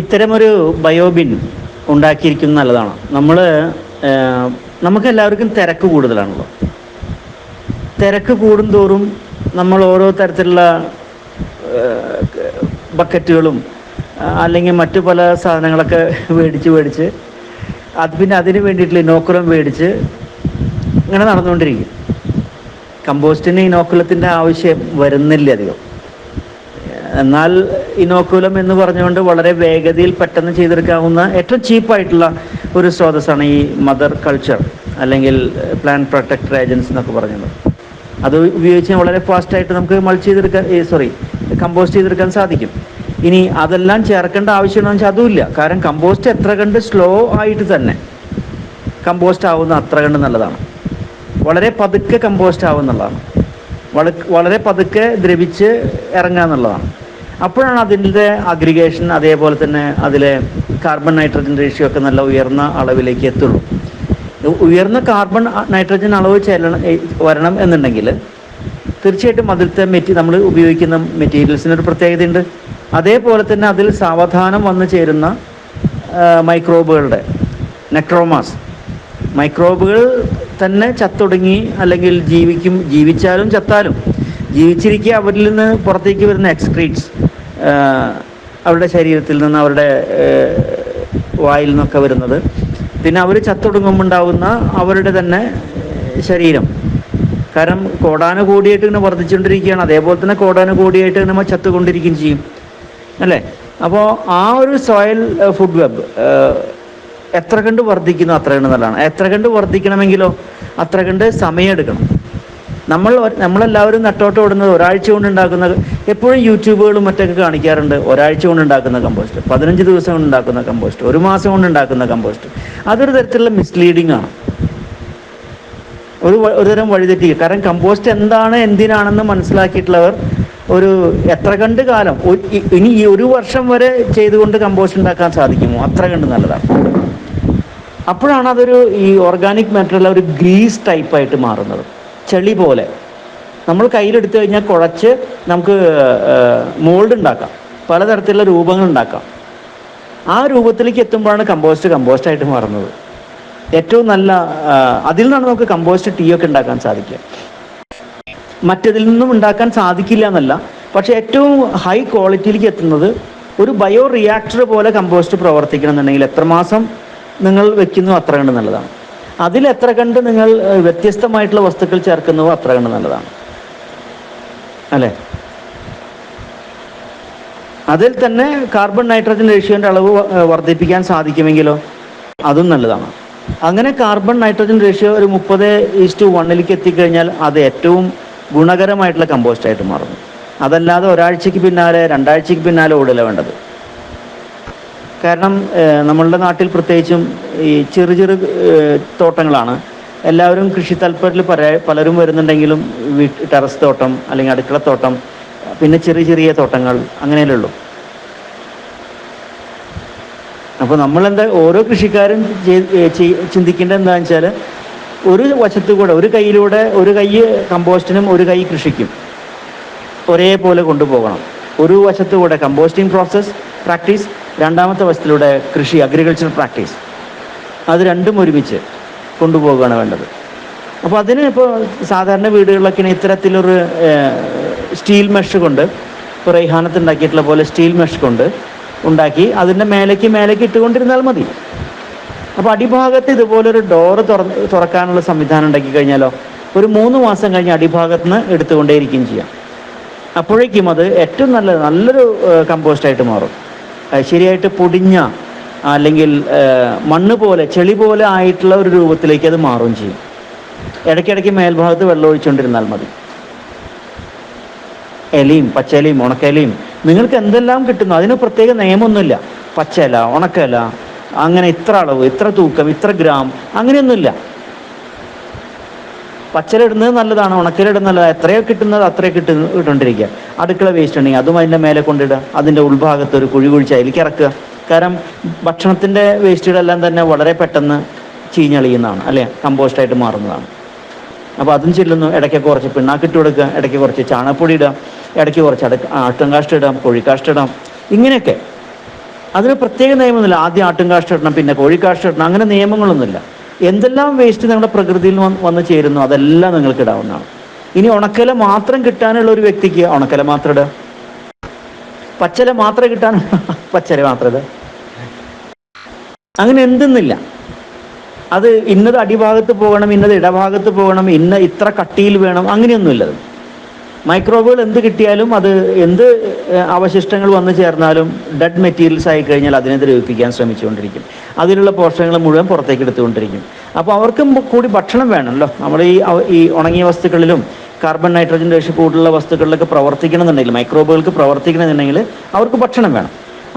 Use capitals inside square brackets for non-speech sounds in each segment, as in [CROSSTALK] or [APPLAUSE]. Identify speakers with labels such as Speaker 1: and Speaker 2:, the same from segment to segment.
Speaker 1: ഇത്തരമൊരു ബയോബിൻ ഉണ്ടാക്കിയിരിക്കുന്നത് നല്ലതാണ്. നമ്മൾ നമുക്ക് എല്ലാവർക്കും തിരക്ക് കൂടുതലാണല്ലോ. തിരക്ക് കൂടുന്തോറും നമ്മൾ ഓരോ തരത്തിലുള്ള ബക്കറ്റുകളും അല്ലെങ്കിൽ മറ്റു പല സാധനങ്ങളൊക്കെ മേടിച്ച് മേടിച്ച് അത് പിന്നെ അതിന് വേണ്ടിയിട്ടുള്ള ഇനോക്കുലം മേടിച്ച് ഇങ്ങനെ നടന്നുകൊണ്ടിരിക്കും. കമ്പോസ്റ്റിന് ഇനോക്കുലത്തിന്റെ ആവശ്യം വരുന്നില്ല അധികം. എന്നാൽ ഇനോക്കുലം എന്ന് പറഞ്ഞുകൊണ്ട് വളരെ വേഗതയിൽ പെട്ടെന്ന് ചെയ്തെടുക്കാവുന്ന ഏറ്റവും ചീപ്പായിട്ടുള്ള ഒരു സ്രോതസ്സാണ് ഈ മദർ കൾച്ചർ അല്ലെങ്കിൽ പ്ലാന്റ് പ്രൊട്ടക്ടർ ഏജൻസ് എന്നൊക്കെ പറഞ്ഞത് അത് ഉപയോഗിച്ച് വളരെ ഫാസ്റ്റായിട്ട് നമുക്ക് മൾച്ച് ചെയ്തെടുക്കാൻ സോറി കമ്പോസ്റ്റ് ചെയ്തെടുക്കാൻ സാധിക്കും. ഇനി അതെല്ലാം ചേർക്കേണ്ട ആവശ്യമാണെന്ന് വെച്ചാൽ അതുമില്ല. കാരണം കമ്പോസ്റ്റ് എത്ര കണ്ട് സ്ലോ ആയിട്ട് തന്നെ കമ്പോസ്റ്റ് ആവുന്ന അത്ര കണ്ട് നല്ലതാണ്. വളരെ പതുക്കെ കമ്പോസ്റ്റ് ആവുന്നുള്ളതാണ് വളരെ പതുക്കെ ദ്രവിച്ച് ഇറങ്ങുക എന്നുള്ളതാണ് അപ്പോഴാണ് അതിന്റെ അഗ്രിഗേഷൻ അതേപോലെ തന്നെ അതിലെ കാർബൺ നൈട്രജൻ റേഷ്യോ ഒക്കെ നല്ല ഉയർന്ന അളവിലേക്ക് എത്തുള്ളൂ. ഉയർന്ന കാർബൺ നൈട്രജൻ അളവ് ചെല്ലണം വരണം എന്നുണ്ടെങ്കിൽ തീർച്ചയായിട്ടും അതിലത്തെ മെറ്റി നമ്മൾ ഉപയോഗിക്കുന്ന മെറ്റീരിയൽസിനൊരു പ്രത്യേകതയുണ്ട്. അതേപോലെ തന്നെ അതിൽ സാവധാനം വന്നു ചേരുന്ന മൈക്രോബുകളുടെ നെക്രോമാസ് മൈക്രോബുകൾ തന്നെ ചത്തൊടുങ്ങി അല്ലെങ്കിൽ ജീവിക്കും ജീവിച്ചാലും ചത്താലും. ജീവിച്ചിരിക്കുക അവരിൽ നിന്ന് പുറത്തേക്ക് വരുന്ന എക്സ്ക്രീറ്റ്സ് അവരുടെ ശരീരത്തിൽ നിന്ന് അവരുടെ വായിൽ നിന്നൊക്കെ വരുന്നത്. പിന്നെ അവർ ചത്തൊടുങ്ങുമ്പോൾ ഉണ്ടാകുന്ന അവരുടെ തന്നെ ശരീരം. കാരണം കോടാനുകൂടിയായിട്ട് ഇങ്ങനെ വർദ്ധിച്ചുകൊണ്ടിരിക്കുകയാണ്. അതേപോലെ തന്നെ കോടാനുകൂടിയായിട്ട് ഇങ്ങനെ ചത്തുകൊണ്ടിരിക്കുകയും ചെയ്യും. അല്ലേ? അപ്പോൾ ആ ഒരു സോയിൽ ഫുഡ് വെബ് എത്ര കണ്ട് വർദ്ധിക്കുന്നു അത്ര കണ്ട് നല്ലതാണ്. എത്ര കണ്ട് വർദ്ധിക്കണമെങ്കിലോ അത്ര കണ്ട് സമയമെടുക്കണം നമ്മൾ നമ്മളെല്ലാവരും നട്ടോട്ട് ഓടുന്നത് ഒരാഴ്ച കൊണ്ട് ഉണ്ടാക്കുന്ന എപ്പോഴും യൂട്യൂബുകളും മറ്റൊക്കെ കാണിക്കാറുണ്ട് ഒരാഴ്ച കൊണ്ട് ഉണ്ടാക്കുന്ന കമ്പോസ്റ്റ് പതിനഞ്ച് ദിവസം കൊണ്ട് ഉണ്ടാക്കുന്ന കമ്പോസ്റ്റ് ഒരു മാസം കൊണ്ട് ഉണ്ടാക്കുന്ന കമ്പോസ്റ്റ് അതൊരു തരത്തിലുള്ള മിസ്ലീഡിംഗ് ആണ്. ഒരു ഒരുതരം വഴിതെറ്റിക്കുക കാരണം കമ്പോസ്റ്റ് എന്താണ് എന്തിനാണെന്ന് മനസ്സിലാക്കിയിട്ടുള്ളവർ ഒരു എത്ര കണ്ട് കാലം ഇനി ഈ ഒരു വർഷം വരെ ചെയ്തുകൊണ്ട് കമ്പോസ്റ്റ് ഉണ്ടാക്കാൻ സാധിക്കുമോ? അത്ര കണ്ട് നല്ലതാണ്. അപ്പോഴാണ് അതൊരു ഈ ഓർഗാനിക് മാറ്ററുള്ള ഒരു ഗ്രീസ് ടൈപ്പായിട്ട് മാറുന്നത്. ചെളി പോലെ. നമ്മൾ കയ്യിലെടുത്തു കഴിഞ്ഞാൽ കുഴച്ച് നമുക്ക് മോൾഡ് ഉണ്ടാക്കാം. പലതരത്തിലുള്ള രൂപങ്ങൾ ഉണ്ടാക്കാം. ആ രൂപത്തിലേക്ക് എത്തുമ്പോഴാണ് കമ്പോസ്റ്റ് കമ്പോസ്റ്റ് ആയിട്ട് മാറുന്നത്. ഏറ്റവും നല്ല അതിൽ നിന്നാണ് നമുക്ക് കമ്പോസ്റ്റ് ടീ ഒക്കെ ഉണ്ടാക്കാൻ സാധിക്കുക. മറ്റതിൽ നിന്നും ഉണ്ടാക്കാൻ സാധിക്കില്ല എന്നല്ല പക്ഷേ ഏറ്റവും ഹൈ ക്വാളിറ്റിയിലേക്ക് എത്തുന്നത് ഒരു ബയോ റിയാക്ടർ പോലെ കമ്പോസ്റ്റ് പ്രവർത്തിക്കണം എന്നുണ്ടെങ്കിൽ എത്ര മാസം നിങ്ങൾ വെക്കുന്നു അത്ര കണ്ട് നല്ലതാണ്. അതിൽ എത്ര കണ്ട് നിങ്ങൾ വ്യത്യസ്തമായിട്ടുള്ള വസ്തുക്കൾ ചേർക്കുന്നുവോ അത്ര കണ്ട് നല്ലതാണ്. അല്ലേ? അതിൽ തന്നെ കാർബൺ നൈട്രജൻ റേഷ്യോന്റെ അളവ് വർദ്ധിപ്പിക്കാൻ സാധിക്കുമെങ്കിലോ? അതും നല്ലതാണ്. അങ്ങനെ കാർബൺ നൈട്രജൻ റേഷ്യോ ഒരു മുപ്പത് ഈസ്റ്റു വണ്ണിലേക്ക് എത്തിക്കഴിഞ്ഞാൽ അത് ഏറ്റവും ഗുണകരമായിട്ടുള്ള കമ്പോസ്റ്റായിട്ട് മാറുന്നു. അതല്ലാതെ ഒരാഴ്ചയ്ക്ക് പിന്നാലെ രണ്ടാഴ്ചയ്ക്ക് പിന്നാലെ ഓടില്ല വേണ്ടത്. കാരണം നമ്മളുടെ നാട്ടിൽ പ്രത്യേകിച്ചും ഈ ചെറു ചെറു തോട്ടങ്ങളാണ്. എല്ലാവരും കൃഷി താല്പര്യത്തിൽ പല പലരും വരുന്നുണ്ടെങ്കിലും വീട്ട് ടെറസ് തോട്ടം അല്ലെങ്കിൽ അടുക്കളത്തോട്ടം പിന്നെ ചെറിയ ചെറിയ തോട്ടങ്ങൾ അങ്ങനെയല്ലേ ഉള്ളൂ. അപ്പോൾ നമ്മളെന്താ ഓരോ കൃഷിക്കാരും ചിന്തിക്കേണ്ടത് എന്താണെന്ന് വെച്ചാൽ ഒരു വശത്തു കൂടെ ഒരു കൈയിലൂടെ ഒരു കൈ കമ്പോസ്റ്റിനും ഒരു കൈ കൃഷിക്കും. ഒരേപോലെ കൊണ്ടുപോകണം. ഒരു വശത്തുകൂടെ കമ്പോസ്റ്റിംഗ് പ്രോസസ്സ് പ്രാക്ടീസ് രണ്ടാമത്തെ വശത്തിലൂടെ കൃഷി അഗ്രികൾച്ചർ പ്രാക്ടീസ് അത് രണ്ടും ഒരുമിച്ച് കൊണ്ടുപോവുകയാണ് വേണ്ടത്. അപ്പോൾ അതിന് ഇപ്പോൾ സാധാരണ വീടുകളിലൊക്കെ ഇത്തരത്തിലൊരു സ്റ്റീൽ മെഷ് കൊണ്ട് ഇപ്പോൾ റൈഹാനത്ത് ഉണ്ടാക്കിയിട്ടുള്ള പോലെ സ്റ്റീൽ മെഷ് കൊണ്ട് ഉണ്ടാക്കി അതിന്റെ മേലേക്ക് മേലേക്ക് ഇട്ടുകൊണ്ടിരുന്നാൽ മതി. അപ്പോൾ അടിഭാഗത്ത് ഇതുപോലൊരു ഡോറ് തുറന്ന് തുറക്കാനുള്ള സംവിധാനം ഉണ്ടാക്കി കഴിഞ്ഞാലോ ഒരു മൂന്ന് മാസം കഴിഞ്ഞ് അടിഭാഗത്ത് നിന്ന് എടുത്തുകൊണ്ടേയിരിക്കുകയും ചെയ്യാം. അപ്പോഴേക്കും അത് ഏറ്റവും നല്ല നല്ലൊരു കമ്പോസ്റ്റായിട്ട് മാറും. ശരിയായിട്ട് പൊടിഞ്ഞ അല്ലെങ്കിൽ മണ്ണ് പോലെ ചെളി പോലെ ആയിട്ടുള്ള ഒരു രൂപത്തിലേക്ക് അത് മാറുകയും ചെയ്യും. ഇടയ്ക്കിടയ്ക്ക് മേൽഭാഗത്ത് വെള്ളം ഒഴിച്ചുകൊണ്ടിരുന്നാൽ മതി. ഇലയും പച്ചയിലയും ഉണക്കയിലയും നിങ്ങൾക്ക് എന്തെല്ലാം കിട്ടുന്നു അതിന് പ്രത്യേക നിയമമൊന്നുമില്ല. പച്ചയില ഉണക്കയില അങ്ങനെ ഇത്ര അളവ് ഇത്ര തൂക്കം ഇത്ര ഗ്രാം അങ്ങനെയൊന്നുമില്ല. പച്ചലിടുന്നത് നല്ലതാണ് ഉണക്കലിടുന്നത് നല്ലതാണ്. എത്രയോ കിട്ടുന്നത് അത്രയോ കിട്ടുന്ന ഇട്ടുകൊണ്ടിരിക്കുക അടുക്കള വേസ്റ്റ് ഉണ്ടെങ്കിൽ അതും അതിന്റെ മേലെ കൊണ്ടിടുക. അതിന്റെ ഉൾഭാഗത്ത് ഒരു കുഴി കുഴിച്ച് അതിലേക്ക് ഇറക്കുക. കാരണം ഭക്ഷണത്തിന്റെ വേസ്റ്റുകളെല്ലാം തന്നെ വളരെ പെട്ടെന്ന് ചീഞ്ഞളിയുന്നതാണ് അല്ലേ? കമ്പോസ്റ്റായിട്ട് മാറുന്നതാണ്. അപ്പോൾ അതും ചെല്ലുന്നു. ഇടയ്ക്ക് കുറച്ച് പിണ്ണാക്കിട്ട് കൊടുക്കുക. ഇടയ്ക്ക് കുറച്ച് ചാണകപ്പൊടി ഇടാം ഇടയ്ക്ക് കുറച്ച് അടുക്ക ആട്ടുംകാഷ്ടം ഇടാം കോഴിക്കാഷ്ടം ഇടാം. ഇങ്ങനെയൊക്കെ. അതിന് പ്രത്യേക നിയമമൊന്നുമില്ല. ആദ്യം ആട്ടുംകാഷ്ടം ഇടണം പിന്നെ കോഴിക്കാഷ്ടം ഇടണം. അങ്ങനെ നിയമങ്ങളൊന്നുമില്ല. എന്തെല്ലാം വേസ്റ്റ് നിങ്ങളുടെ പ്രകൃതിയിൽ വന്ന് ചേരുന്നു അതെല്ലാം നിങ്ങൾക്ക് ഇടാവുന്നതാണ്. ഇനി ഉണക്കല മാത്രം കിട്ടാനുള്ള ഒരു വ്യക്തിക്ക് ഉണക്കല മാത്രം ഇടുക പച്ചല മാത്രം കിട്ടാൻ [LAUGHS] പച്ചല മാത്രം അങ്ങനെ എന്തെന്നില്ല. അത് ഇന്നത് അടിഭാഗത്ത് പോകണം ഇന്നത് ഇടഭാഗത്ത് പോകണം ഇന്ന ഇത്ര കട്ടിയിൽ വേണം അങ്ങനെയൊന്നുമില്ല മൈക്രോബുകൾ എന്ത് കിട്ടിയാലും അത് എന്ത് അവശിഷ്ടങ്ങൾ വന്നു ചേർന്നാലും ഡെഡ് മെറ്റീരിയൽസ് ആയി കഴിഞ്ഞാൽ അതിനെ ദ്രവിപ്പിക്കാൻ ശ്രമിച്ചുകൊണ്ടിരിക്കും. അതിലുള്ള പോഷകങ്ങൾ മുഴുവൻ പുറത്തേക്ക് എടുത്തുകൊണ്ടിരിക്കും. അപ്പോൾ അവർക്കും കൂടി ഭക്ഷണം വേണമല്ലോ. നമ്മൾ ഈ ഈ ഉണങ്ങിയ വസ്തുക്കളിലും കാർബൺ നൈട്രജൻ രക്ഷി കൂടുതലുള്ള വസ്തുക്കളിലൊക്കെ പ്രവർത്തിക്കണമെന്നുണ്ടെങ്കിൽ മൈക്രോബുകൾക്ക് പ്രവർത്തിക്കണമെന്നുണ്ടെങ്കിൽ അവർക്ക് ഭക്ഷണം വേണം.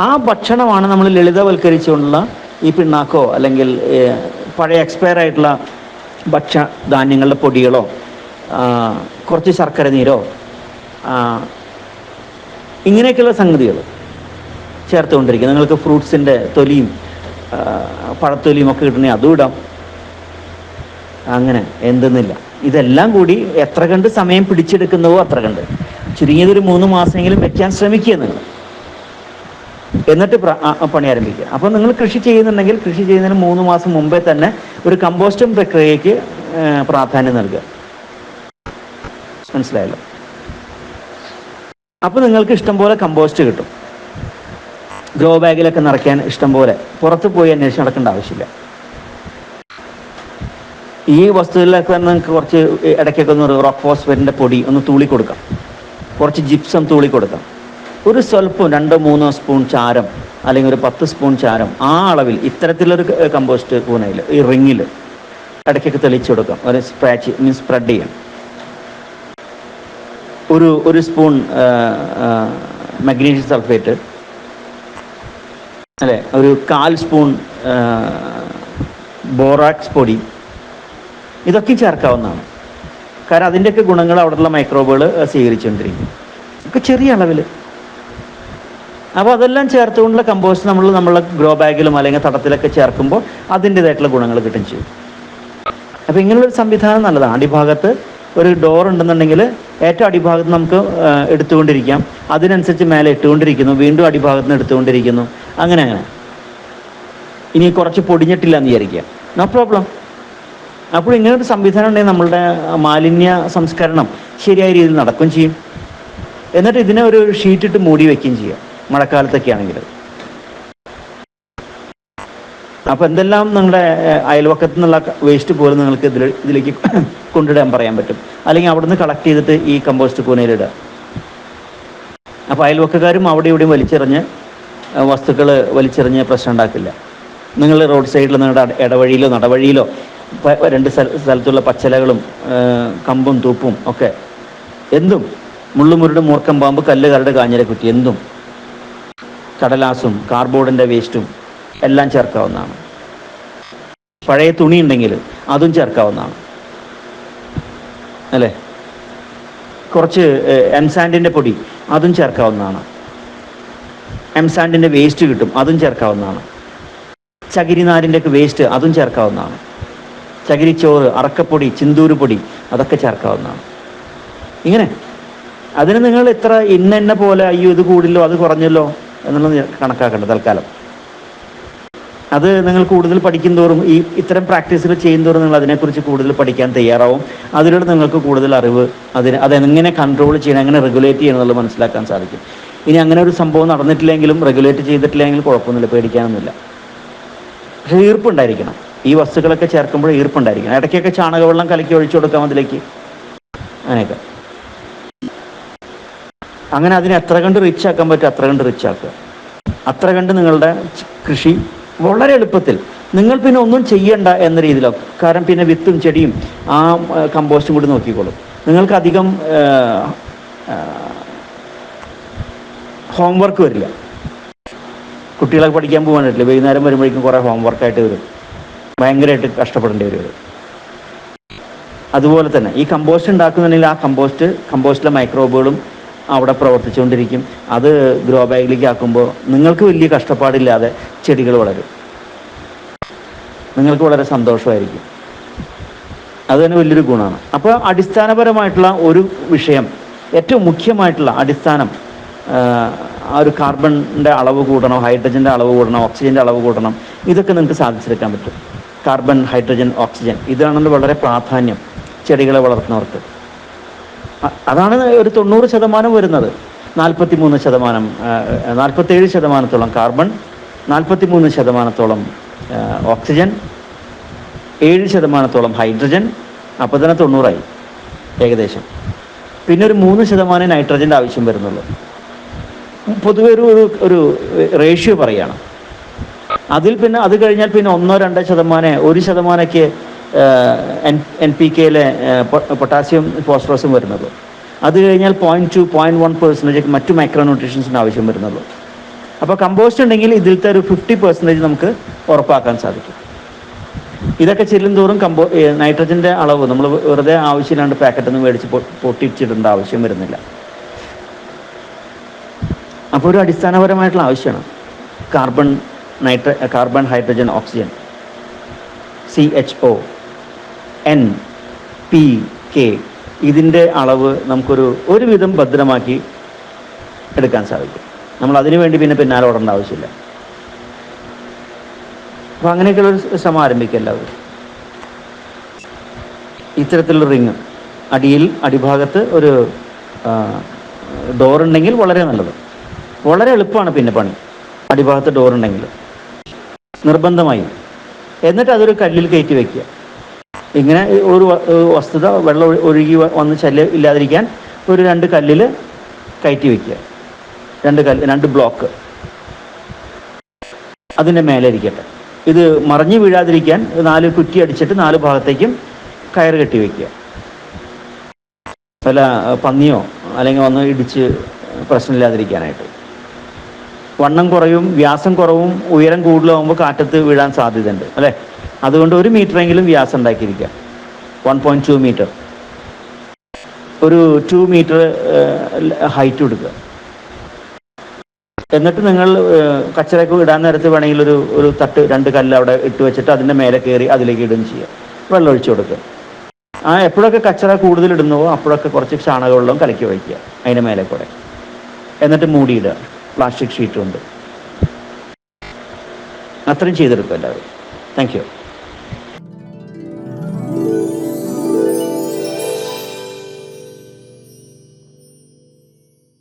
Speaker 1: ആ ഭക്ഷണമാണ് നമ്മൾ ലളിതവൽക്കരിച്ചുകൊണ്ടുള്ള ഈ പിണ്ണാക്കോ അല്ലെങ്കിൽ പഴയ എക്സ്പയർ ആയിട്ടുള്ള ഭക്ഷ്യ ധാന്യങ്ങളുടെ പൊടികളോ കുറച്ച് ശർക്കര നീരോ ഇങ്ങനെയൊക്കെയുള്ള സംഗതികൾ ചേർത്തുകൊണ്ടിരിക്കുക. നിങ്ങൾക്ക് ഫ്രൂട്ട്സിന്റെ തൊലിയും പഴത്തൊലിയും ഒക്കെ കിട്ടണേ അതും ഇടാം. അങ്ങനെ എന്തെന്നില്ല. ഇതെല്ലാം കൂടി എത്ര കണ്ട് സമയം പിടിച്ചെടുക്കുന്നവോ അത്ര കണ്ട്. ചുരുങ്ങിയതൊരു മൂന്ന് മാസമെങ്കിലും വെക്കാൻ ശ്രമിക്കുക നിങ്ങൾ എന്നിട്ട് പണി ആരംഭിക്കുക. അപ്പോൾ നിങ്ങൾ കൃഷി ചെയ്യുന്നുണ്ടെങ്കിൽ കൃഷി ചെയ്യുന്നതിന് മൂന്ന് മാസം മുമ്പേ തന്നെ ഒരു കമ്പോസ്റ്റും പ്രക്രിയയ്ക്ക് പ്രാധാന്യം നൽകുക. മനസ്സിലായല്ലോ. അപ്പോൾ നിങ്ങൾക്ക് ഇഷ്ടം പോലെ കമ്പോസ്റ്റ് കിട്ടും. ഗ്രോ ബാഗിലൊക്കെ നിറയ്ക്കാൻ ഇഷ്ടം പോലെ. പുറത്ത് പോയി അന്വേഷിച്ച് നടക്കേണ്ട ആവശ്യമില്ല. ഈ വസ്തുവിലൊക്കെ തന്നെ നിങ്ങൾക്ക് കുറച്ച് ഇടയ്ക്കൊക്കെ ഒന്ന് റോക്ക് ഫോസ്ഫേറ്റിന്റെ പൊടി ഒന്ന് തൂളി കൊടുക്കാം. കുറച്ച് ജിപ്സം തൂളി കൊടുക്കാം. ഒരു സ്വല്പം രണ്ടോ മൂന്നോ സ്പൂൺ ചാരം അല്ലെങ്കിൽ ഒരു പത്ത് സ്പൂൺ ചാരം ആ അളവിൽ ഇത്തരത്തിലൊരു കമ്പോസ്റ്റ് കൂനയിൽ ഈ റിങ്ങിൽ ഇടയ്ക്കൊക്കെ തെളിച്ചു കൊടുക്കാം. ഒരു സ്പ്രാച്ച് മീൻസ് സ്പ്രെഡ് ചെയ്യാം ഒരു ഒരു സ്പൂൺ മഗ്നീഷ്യം സൾഫേറ്റ് അല്ലേ? ഒരു കാൽ സ്പൂൺ ബോറാക്സ് പൊടി. ഇതൊക്കെ ചേർക്കാവുന്നതാണ്. കാരണം അതിന്റെയൊക്കെ ഗുണങ്ങൾ അവിടെയുള്ള മൈക്രോബുകൾ സ്വീകരിച്ചുകൊണ്ടിരിക്കും ഒക്കെ ചെറിയ അളവിൽ അപ്പോൾ അതെല്ലാം ചേർത്തുകൊണ്ടുള്ള കമ്പോസ്റ്റ് നമ്മൾ നമ്മളെ ഗ്രോ ബാഗിലും അല്ലെങ്കിൽ തടത്തിലൊക്കെ ചേർക്കുമ്പോൾ അതിന്റേതായിട്ടുള്ള ഗുണങ്ങൾ കിട്ടും ചെയ്യും. അപ്പോൾ ഇങ്ങനെയുള്ളൊരു സംവിധാനം നല്ലതാണ്. അടിഭാഗത്ത് ഒരു ഡോർ ഉണ്ടെന്നുണ്ടെങ്കിൽ ഏറ്റവും അടിഭാഗത്ത് നമുക്ക് എടുത്തുകൊണ്ടിരിക്കാം. അതിനനുസരിച്ച് മേലെ ഇട്ടുകൊണ്ടിരിക്കുന്നു. വീണ്ടും അടിഭാഗത്ത് നിന്ന് എടുത്തുകൊണ്ടിരിക്കുന്നു. അങ്ങനെ അങ്ങനെ. ഇനി കുറച്ച് പൊടിഞ്ഞിട്ടില്ല എന്ന് വിചാരിക്കുക. നോ പ്രോബ്ലം അപ്പോൾ ഇങ്ങനൊരു സംവിധാനം ഉണ്ടെങ്കിൽ നമ്മളുടെ മാലിന്യ സംസ്കരണം ശരിയായ രീതിയിൽ നടക്കുകയും ചെയ്യും. എന്നിട്ട് ഇതിനെ ഒരു ഷീറ്റിട്ട് മൂടി വയ്ക്കുകയും ചെയ്യുക മഴക്കാലത്തൊക്കെ ആണെങ്കിൽ. അപ്പോൾ എന്തെല്ലാം നിങ്ങളുടെ അയൽവക്കത്ത് നിന്നുള്ള വേസ്റ്റ് പോലും നിങ്ങൾക്ക് ഇതിൽ ഇതിലേക്ക് [COUGHS] കൊണ്ടിടാൻ പറയാൻ പറ്റും? അല്ലെങ്കിൽ അവിടുന്ന് കളക്ട് ചെയ്തിട്ട് ഈ കമ്പോസ്റ്റ് കൂനയിലിടുക അപ്പോൾ അയൽവക്കക്കാരും അവിടെ ഇവിടെയും വലിച്ചെറിഞ്ഞ് വസ്തുക്കൾ വലിച്ചെറിഞ്ഞ് പ്രശ്നം ഉണ്ടാക്കില്ല. നിങ്ങൾ റോഡ് സൈഡിൽ നിങ്ങളുടെ ഇടവഴിയിലോ നടവഴിയിലോ രണ്ട് സ്ഥല- സ്ഥലത്തുള്ള പച്ചലകളും കമ്പും തൂപ്പും ഒക്കെ എന്തും? മുള്ളുമുരുടെ മൂർക്കം പാമ്പ് കല്ല് കരട് കാഞ്ഞിര കുറ്റി എന്തും കടലാസും കാർബോർഡിന്റെ വേസ്റ്റും എല്ലാം ചേർക്കാവുന്നതാണ്. പഴയ തുണി ഉണ്ടെങ്കിൽ അതും ചേർക്കാവുന്നതാണ്. അല്ലേ? കുറച്ച് എംസാൻഡിന്റെ പൊടി അതും ചേർക്കാവുന്നതാണ്. എംസാൻഡിന്റെ വേസ്റ്റ് കിട്ടും അതും ചേർക്കാവുന്നതാണ്. ചകിരിനാരിന്റെ ഒക്കെ വേസ്റ്റ് അതും ചേർക്കാവുന്നതാണ്. ചകിരിച്ചോറ് അറക്കപ്പൊടി ചിന്തൂര് പൊടി അതൊക്കെ ചേർക്കാവുന്നതാണ്. ഇങ്ങനെ. അതിന് നിങ്ങൾ ഇത്ര ഇന്ന പോലെ അയ്യോ ഇത് കൂടില്ലോ അത് കുറഞ്ഞല്ലോ എന്നുള്ളത് കണക്കാക്കേണ്ട തൽക്കാലം. അത് നിങ്ങൾ കൂടുതൽ പഠിക്കും തോറും ഈ ഇത്തരം പ്രാക്ടീസുകൾ ചെയ്യുന്തോറും നിങ്ങൾ അതിനെക്കുറിച്ച് കൂടുതൽ പഠിക്കാൻ തയ്യാറാവും. അതിലൂടെ നിങ്ങൾക്ക് കൂടുതൽ അറിവ് അതിന് അതെങ്ങനെ കൺട്രോൾ ചെയ്യണം എങ്ങനെ റെഗുലേറ്റ് ചെയ്യണം എന്നുള്ളത് മനസ്സിലാക്കാൻ സാധിക്കും. ഇനി അങ്ങനെ ഒരു സംഭവം നടന്നിട്ടില്ലെങ്കിലും റെഗുലേറ്റ് ചെയ്തിട്ടില്ലെങ്കിൽ കുഴപ്പമൊന്നുമില്ല പേടിക്കാനൊന്നുമില്ല. പക്ഷേ ഈർപ്പുണ്ടായിരിക്കണം. ഈ വസ്തുക്കളൊക്കെ ചേർക്കുമ്പോൾ ഈർപ്പുണ്ടായിരിക്കണം. ഇടയ്ക്കൊക്കെ ചാണകവെള്ളം കലക്കി ഒഴിച്ചു കൊടുക്കാം അതിലേക്ക്. അങ്ങനെയൊക്കെ. അങ്ങനെ അതിനെ എത്ര കണ്ട് റിച്ച് ആക്കാൻ പറ്റും അത്ര കണ്ട് റിച്ച് ആക്കുക. അത്ര കണ്ട് നിങ്ങളുടെ കൃഷി വളരെ എളുപ്പത്തിൽ. നിങ്ങൾ പിന്നെ ഒന്നും ചെയ്യണ്ട എന്ന രീതിയിലോ കാരണം പിന്നെ വിത്തും ചെടിയും ആ കമ്പോസ്റ്റും കൂടി നോക്കിക്കോളും. നിങ്ങൾക്ക് അധികം ഹോംവർക്ക് വരില്ല. കുട്ടികളൊക്കെ പഠിക്കാൻ പോകാൻ പറ്റില്ല വൈകുന്നേരം വരുമ്പോഴേക്കും കുറേ ഹോംവർക്കായിട്ട് വരും. ഭയങ്കരമായിട്ട് കഷ്ടപ്പെടേണ്ടി വരും. അതുപോലെ തന്നെ ഈ കമ്പോസ്റ്റ് ഉണ്ടാക്കുന്നുണ്ടെങ്കിൽ ആ കമ്പോസ്റ്റ് കമ്പോസ്റ്റിലെ മൈക്രോബുകളും അവിടെ പ്രവർത്തിച്ചുകൊണ്ടിരിക്കും. അത് ഗ്രോ ബാഗിലേക്ക് ആക്കുമ്പോൾ നിങ്ങൾക്ക് വലിയ കഷ്ടപ്പാടില്ലാതെ ചെടികൾ വളരും. നിങ്ങൾക്ക് വളരെ സന്തോഷമായിരിക്കും. അത് തന്നെ വലിയൊരു ഗുണമാണ്. അപ്പോൾ അടിസ്ഥാനപരമായിട്ടുള്ള ഒരു വിഷയം ഏറ്റവും മുഖ്യമായിട്ടുള്ള അടിസ്ഥാനം ആ, ഒരു കാർബണിന്റെ അളവ് കൂട്ടണം ഹൈഡ്രജന്റെ അളവ് കൂടണം ഓക്സിജന്റെ അളവ് കൂട്ടണം ഇതൊക്കെ നിങ്ങൾക്ക് സാധിച്ചെടുക്കാൻ പറ്റും. കാർബൺ ഹൈഡ്രജൻ ഓക്സിജൻ ഇതാണല്ലോ വളരെ പ്രാധാന്യം ചെടികളെ വളർത്തുന്നവർക്ക്. അതാണ് ഒരു തൊണ്ണൂറ് ശതമാനം വരുന്നത്. നാൽപ്പത്തി മൂന്ന് ശതമാനം നാൽപ്പത്തേഴ് ശതമാനത്തോളം കാർബൺ നാൽപ്പത്തി മൂന്ന് ശതമാനത്തോളം ഓക്സിജൻ ഏഴ് ശതമാനത്തോളം ഹൈഡ്രജൻ അപ്പോൾ തന്നെ തൊണ്ണൂറായി ഏകദേശം. പിന്നെ ഒരു മൂന്ന് ശതമാനം നൈട്രജന്റെ ആവശ്യം വരുന്നുള്ളൂ. പൊതുവെ ഒരു ഒരു ഒരു റേഷ്യോ പറയുകയാണ് അതിൽ പിന്നെ അത് കഴിഞ്ഞാൽ പിന്നെ ഒന്നോ രണ്ടോ ശതമാനം ഒരു ശതമാനമൊക്കെ എൻ എൻ പി കെയിലെ പൊട്ടാസ്യം ഫോസ്ഫറസും വരുന്നുള്ളൂ. അത് കഴിഞ്ഞാൽ point two point one percentage മറ്റു മൈക്രോ ന്യൂട്രീഷൻസിന്റെ ആവശ്യം വരുന്നുള്ളൂ. അപ്പോൾ കമ്പോസ്റ്റ് ഉണ്ടെങ്കിൽ ഇതിലത്തെ ഒരു ഫിഫ്റ്റി പെർസെന്റേജ് നമുക്ക് ഉറപ്പാക്കാൻ സാധിക്കും. ഇതൊക്കെ ചെല്ലും തോറും കമ്പോ നൈട്രജന്റെ അളവ് നമ്മൾ വെറുതെ ആവശ്യമില്ലാണ്ട് പാക്കറ്റിൽ നിന്ന് മേടിച്ച് പൊട്ടിച്ചിടേണ്ട ആവശ്യം വരുന്നില്ല. അപ്പോൾ ഒരു അടിസ്ഥാനപരമായിട്ടുള്ള ആവശ്യമാണ്. Carbon നൈട്ര carbon hydrogen oxygen C H O N P K ഇതിന്റെ അളവ് നമുക്കൊരു ഒരുവിധം ഭദ്രമാക്കി എടുക്കാൻ സാധിക്കും. നമ്മൾ അതിനു വേണ്ടി പിന്നെ പിന്നാലെ ഓടേണ്ട ആവശ്യമില്ല. അപ്പോൾ അങ്ങനെയൊക്കെയുള്ള ഒരു ശ്രമം ആരംഭിക്കുക എല്ലാവരും. ഇത്തരത്തിലുള്ള റിങ് അടിയിൽ അടിഭാഗത്ത് ഒരു ഡോർ ഉണ്ടെങ്കിൽ വളരെ നല്ലത്. വളരെ എളുപ്പമാണ് പിന്നെ പണി. അടിഭാഗത്ത് ഡോർ ഉണ്ടെങ്കിൽ. നിർബന്ധമായും. എന്നിട്ട് അതൊരു കല്ലിൽ കയറ്റി വെക്കുക. ഇങ്ങനെ ഒരു വസ്തുത വെള്ളം ഒഴു- ഒഴുകി വന്ന് ശല്യം ഇല്ലാതിരിക്കാൻ ഒരു രണ്ട് കല്ലിൽ കയറ്റി വെക്കുക. രണ്ട് കല്ല് രണ്ട് ബ്ലോക്ക് അതിന്റെ മേലെ ഇരിക്കട്ടെ. ഇത് മറിഞ്ഞു വീഴാതിരിക്കാൻ നാല് കുറ്റി അടിച്ചിട്ട് നാല് ഭാഗത്തേക്കും കയർ കെട്ടി വെക്കുക. വല്ല പന്നിയോ അല്ലെങ്കിൽ വന്ന് ഇടിച്ച് പ്രശ്നമില്ലാതിരിക്കാനായിട്ട്. വണ്ണം കുറയും വ്യാസം കുറവും ഉയരം കൂടുതലാകുമ്പോൾ കാറ്റത്ത് വീഴാൻ സാധ്യതയുണ്ട് അല്ലേ? അതുകൊണ്ട് ഒരു മീറ്ററെങ്കിലും വ്യാസം ഉണ്ടാക്കിയിരിക്കുക. വൺ പോയിന്റ് ടു മീറ്റർ ഒരു ടു മീറ്റർ ഹൈറ്റ് കൊടുക്കുക. എന്നിട്ട് നിങ്ങൾ കച്ചറയ്ക്ക് ഇടാൻ നേരത്ത് വേണമെങ്കിൽ ഒരു ഒരു തട്ട് രണ്ട് കല്ല് അവിടെ ഇട്ട് വെച്ചിട്ട് അതിന്റെ മേലെ കയറി അതിലേക്ക് ഇടുകയും ചെയ്യുക വെള്ളം ഒഴിച്ചു കൊടുക്കുക. ആ എപ്പോഴൊക്കെ കച്ചറ കൂടുതൽ ഇടുന്നുവോ അപ്പോഴൊക്കെ കുറച്ച് ചാണകവെള്ളം കലക്കി വയ്ക്കുക അതിന്റെ മേലെ കൂടെ. എന്നിട്ട് മൂടിയിടുക പ്ലാസ്റ്റിക് ഷീറ്റ് കൊണ്ട് അത്രയും ചെയ്തെടുക്കും എല്ലാവരും. Thank you